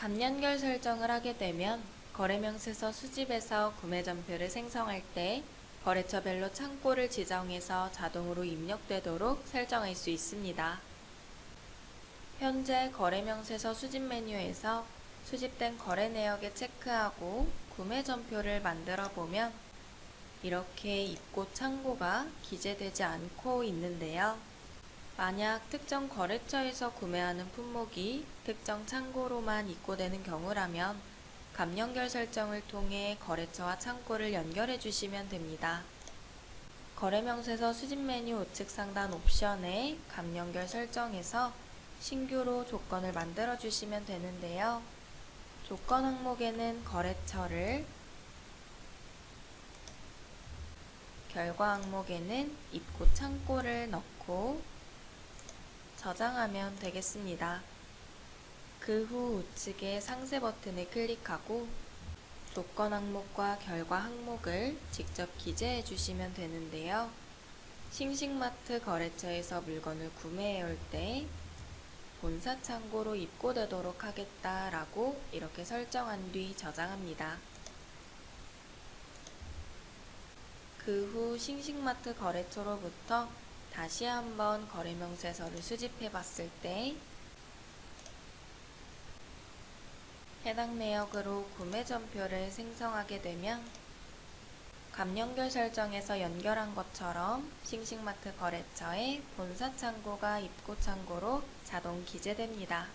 감연결 설정을 하게 되면 거래명세서 수집에서 구매 전표를 생성할 때 거래처별로 창고를 지정해서 자동으로 입력되도록 설정할 수 있습니다. 현재 거래명세서 수집 메뉴에서 수집된 거래 내역에 체크하고 구매 전표를 만들어 보면 이렇게 입고 창고가 기재되지 않고 있는데요. 만약 특정 거래처에서 구매하는 품목이 특정 창고로만 입고되는 경우라면 감연결 설정을 통해 거래처와 창고를 연결해 주시면 됩니다. 거래명세서 수집 메뉴 우측 상단 옵션에 감연결 설정에서 신규로 조건을 만들어 주시면 되는데요. 조건 항목에는 거래처를 결과 항목에는 입고 창고를 넣고 저장하면 되겠습니다. 그 후 우측에 상세 버튼을 클릭하고 조건 항목과 결과 항목을 직접 기재해 주시면 되는데요. 싱싱마트 거래처에서 물건을 구매해 올 때 본사 창고로 입고되도록 하겠다라고 이렇게 설정한 뒤 저장합니다. 그 후 싱싱마트 거래처로부터 다시 한번 거래명세서를 수집해 봤을 때 해당 내역으로 구매 전표를 생성하게 되면 감연결 설정에서 연결한 것처럼 싱싱마트 거래처의 본사 창고가 입고 창고로 자동 기재됩니다.